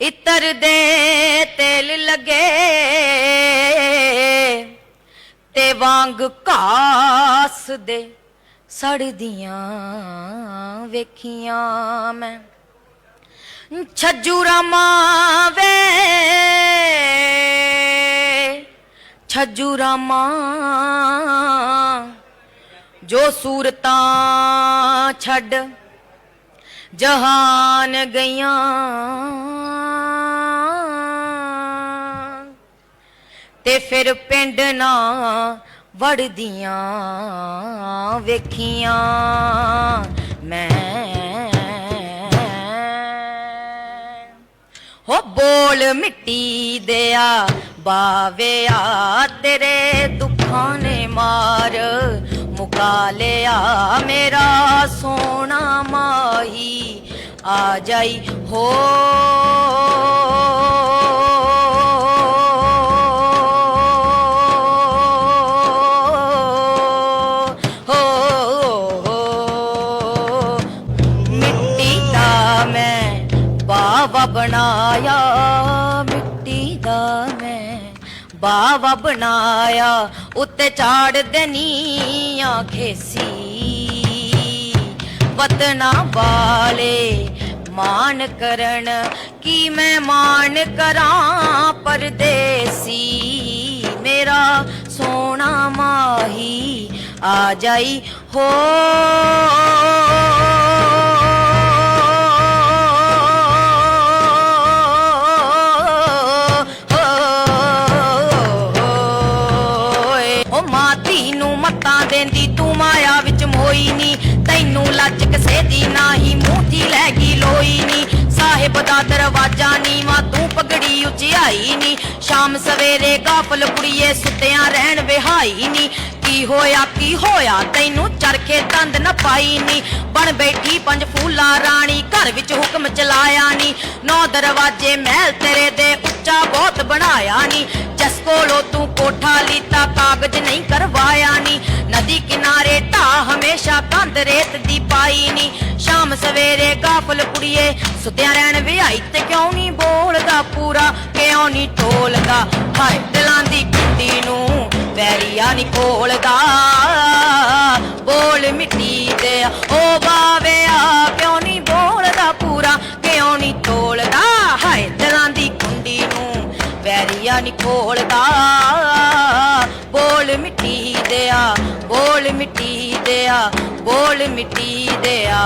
ਇਤਰ ਦੇ ਤੇਲ ਲੱਗੇ ਤੇ ਵਾਂਗ ਘਾਸ ਦੇ ਸੜਦੀਆਂ ਵੇਖੀਆਂ ਮੈਂ। ਛੱਜੂ ਰਾਮਾ ਛੱਜੂ ਰਾਮਾ ਜੋ ਸੂਰਤਾਂ ਛੱਡ ਜਹਾਨ ਗਈਆਂ। ਤੇ ਫਿਰ ਪਿੰਡ ਨਾ ਵੜਦੀਆਂ ਵੇਖੀਆਂ। ਮੈਂ ਹੋ ਬੋਲ ਮਿੱਟੀ ਦਿਆ, ਬਾਵਿਆ ਤੇਰੇ ਦੁੱਖਾਂ ਨੇ ਮਾਰ। ਮੁਕਾ ਲਿਆ ਮੇਰਾ ਸੋ ਆ ਜਾਈ ਹੋ। ਹੋ ਦਾ ਮੈਂ ਬਾਵਾ ਬਣਾਇਆ, ਮਿੱਟੀ ਦਾ ਮੈਂ ਬਾਵਾ ਬਣਾਇਆ, ਉੱਤੇ ਚਾੜ ਦੇਨੀਆਂ ਖੇਸੀ ਵਤਨਾ ਵਾਲੇ। ਮਾਨ ਕਰਨ, ਕੀ ਮੈਂ ਮਾਨ ਕਰਾਂ ਪਰਦੇਸੀ? ਮੇਰਾ ਸੋਨਾ ਮਾਹੀ ਆ ਜਾਈ ਹੋ। ਮਾਤੀ ਨੂੰ ਮੱਤਾਂ ਦੇਂਦੀ ਤੂੰ ਮਾਇਆ ਵਿੱਚ ਨੀ। ਤੈਨੂੰ ਲੱਜ ਕਿਸੇ ਦੀ ਨਹੀਂ, ਮੂੰਹੀ ਲੈ ਗਈ ਲੋਈ ਨੀ। ਸਾਹਿਬ ਦਾ ਦਰਵਾਜ਼ਾ ਨੀਵਾ ਤੂੰ ਪਗੜੀ ਉਚਾਈ ਨੀ। ਸ਼ਾਮ ਸਵੇਰੇ ਗਾਫਲ ਕੁੜੀਏ ਸੁੱਤਿਆਂ ਰਹਿਣ ਵਿਹਾਈ ਨੀ। ਕੀ ਹੋਇਆ ਕੀ ਹੋਇਆ, ਤੈਨੂੰ ਚਰਖੇ ਦੰਦ ਨਾ ਪਾਈ ਨੀ। ਬਣ ਬੈਠੀ ਪੰਜ ਫੂਲਾ ਰਾਣੀ, ਘਰ ਵਿੱਚ ਹੁਕਮ ਚਲਾਇਆ ਨੀ। ਨੌ ਦਰਵਾਜ਼ੇ ਮਹਿਲ ਤੇਰੇ ਦੇ ਉੱਚਾ ਬਹੁਤ ਬਣਾਇਆ ਨੀ। ਜਸ ਕੋਲੋਂ ਤੂੰ ਕੋਠਾ ਹਮੇਸ਼ਾ ਕੰਧ ਰੇਤ ਦੀ ਪਾਈ ਨੀ। ਸ਼ਾਮ ਸਵੇਰੇ ਗਾਫਲ ਕੁੜੀਏ, ਸੁੱਤਿਆਂ ਰਹਿਣ ਵਿਹਾਈ ਤੇ ਕਿਉਂ ਨਹੀਂ ਬੋਲਦਾ ਪੂਰਾ? ਕਿਉਂ ਨਹੀਂ ਢੋਲਦਾ? ਹਾਏ, ਦਿਲਾਂ ਦੀ ਕੁੰਡੀ ਨੂੰ ਵੈਰੀਆ ਨਹੀਂ ਕੋਲਦਾ ਬੋਲ ਮਿੱਟੀ ਦੇ ਓ ਬਾਵਿਆ ਕਿਉਂ ਨਹੀਂ ਬੋਲਦਾ ਪੂਰਾ? ਕਿਉਂ ਨਹੀਂ ਢੋਲਦਾ? ਹਾਏ, ਦਿਲਾਂ ਦੀ ਕੁੰਡੀ ਨੂੰ ਵੈਰੀਆ ਨਹੀਂ ਖੋਲਦਾ। ਬੋਲ ਮਿੱਟੀ ਦਿਆ ਬੋਲ ਮਿੱਟੀ ਦਿਆ ਬੋਲ ਮਿੱਟੀ ਦਿਆ।